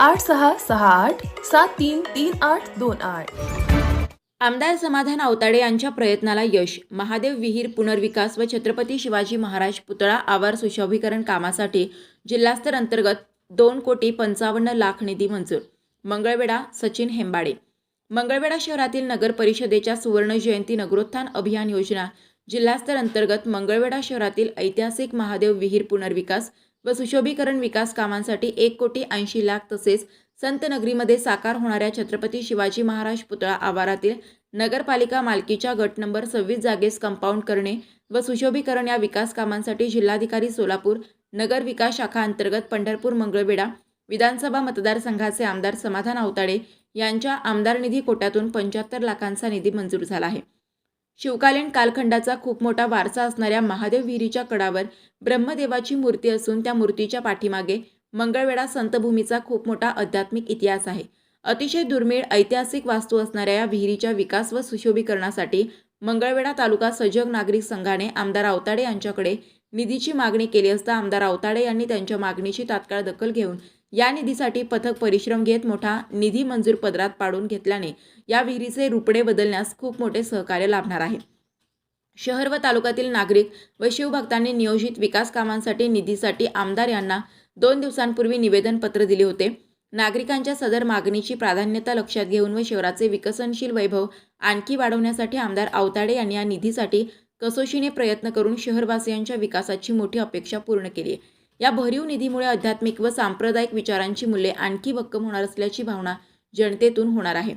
आठ सहा सहा आठ सात तीन तीन आठ दोन आठ. आमदार समाधान अवताडे यांच्या प्रयत्नाला यश. महादेव विहीर पुनर्विकास व छत्रपती शिवाजी महाराज पुतळा आवार सुशोभीकरण कामासाठी जिल्हास्तर अंतर्गत दोन कोटी पंचावन्न लाख निधी मंजूर. मंगळवेढा सचिन हेंबाडे. मंगळवेढा शहरातील नगर परिषदेच्या सुवर्ण जयंती नगरोत्थान अभियान योजना जिल्हास्तर अंतर्गत मंगळवेढा शहरातील ऐतिहासिक महादेव विहीर पुनर्विकास व सुशोभीकरण विकास कामांसाठी एक कोटी ऐंशी लाख तसेच संतनगरीमध्ये साकार होणाऱ्या छत्रपती शिवाजी महाराज पुतळा आवारातील नगरपालिका मालकीच्या गट नंबर सव्वीस जागेस कंपाऊंड करणे व सुशोभीकरण या विकास कामांसाठी जिल्हाधिकारी सोलापूर नगर विकास शाखा अंतर्गत पंढरपूर मंगळवेढा विधानसभा मतदारसंघाचे आमदार समाधान आवताडे यांच्या आमदार निधी कोट्यातून पंच्याहत्तर लाखांचा निधी मंजूर झाला आहे. शिवकालीन कालखंडाचा खूप मोठा वारसा असणाऱ्या महादेव विहिरीच्या कडावर ब्रह्मदेवाची मूर्ती असून त्या मूर्तीच्या पाठीमागे मंगळवेढा संतभूमीचा खूप मोठा आध्यात्मिक इतिहास आहे. अतिशय दुर्मिळ ऐतिहासिक वास्तू असणाऱ्या या विहिरीच्या विकास व सुशोभीकरणासाठी मंगळवेढा तालुका सजग नागरिक संघाने आमदार आवताडे यांच्याकडे निधीची मागणी केली असता आमदार आवताडे यांनी त्यांच्या मागणीची तात्काळ दखल घेऊन या निधीसाठी पथक परिश्रम घेत मोठा निधी मंजूर पदरात पाडून घेतल्याने या विहिरीचे रुपडे बदलण्यास खूप मोठे सहकार्य लाभणार आहे. शहर व तालुक्यातील नागरिक व शिवभक्तांनी नियोजित विकास कामांसाठी निधीसाठी आमदार यांना दोन दिवसांपूर्वी निवेदनपत्र दिले होते. नागरिकांच्या सदर मागणीची प्राधान्यता लक्षात घेऊन व शहराचे विकसनशील वैभव आणखी वाढवण्यासाठी आमदार आवताडे यांनी या निधीसाठी कसोशीने प्रयत्न करून शहरवासियांच्या विकासाची मोठी अपेक्षा पूर्ण केली आहे. या भरीव निधीमुळे आध्यात्मिक व सांप्रदायिक विचारांची मूल्ये आणखी भक्कम होणार असल्याची भावना जनतेतून होणार आहे.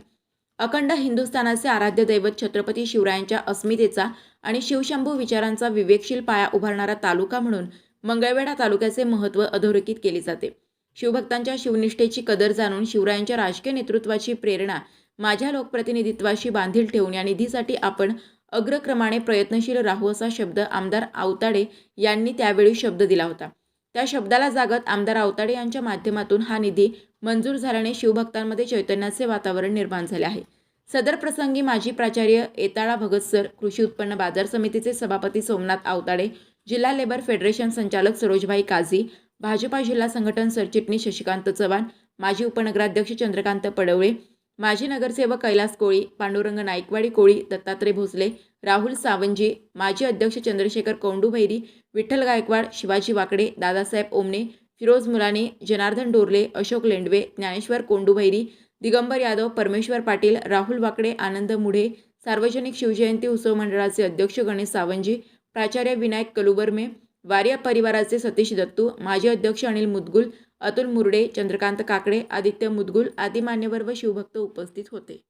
अखंड हिंदुस्थानाचे आराध्य दैवत छत्रपती शिवरायांच्या अस्मितेचा आणि शिवशंभू विचारांचा विवेकशील पाया उभारणारा तालुका म्हणून मंगळवेढा तालुक्याचे महत्त्व अधोरेखित केले जाते. शिवभक्तांच्या शिवनिष्ठेची कदर जाणून शिवरायांच्या राजकीय नेतृत्वाची प्रेरणा माझ्या लोकप्रतिनिधित्वाशी बांधील ठेवून या निधीसाठी आपण अग्रक्रमाने प्रयत्नशील राहू असा शब्द आमदार आवताडे यांनी त्यावेळी शब्द दिला होता. त्या शब्दाला जागत आमदार आवताडे यांच्या माध्यमातून हा निधी मंजूर झाल्याने शिवभक्तांमध्ये चैतन्याचे वातावरण निर्माण झाले आहे. सदर प्रसंगी माजी प्राचार्य एताळा भगत सर कृषी उत्पन्न बाजार समितीचे सभापती सोमनाथ आवताडे जिल्हा लेबर फेडरेशन संचालक सरोजभाई काझी भाजपा जिल्हा संघटन सरचिटणीस शशिकांत चव्हाण माजी उपनगराध्यक्ष चंद्रकांत पडवळे माजी नगरसेवक कैलास कोळी पांडुरंग नाईकवाडी कोळी दत्तात्रय भोसले राहुल सावंजी माजी अध्यक्ष चंद्रशेखर कोंडूभैरी विठ्ठल गायकवाड शिवाजी वाकडे दादासाहेब ओमने फिरोज मुलाने जनार्दन डोरले अशोक लेंडवे ज्ञानेश्वर कोंडूभैरी दिगंबर यादव परमेश्वर पाटील राहुल वाकडे आनंद मुढे सार्वजनिक शिवजयंती उत्सव मंडळाचे अध्यक्ष गणेश सावंजी प्राचार्य विनायक कलुबर्मे वारिया परिवाराचे सतीश दत्तू माजी अध्यक्ष अनिल मुदगुल अतुल मुरडे चंद्रकांत काकडे आदित्य मुदगुल आदी मान्यवर व शिवभक्त उपस्थित होते.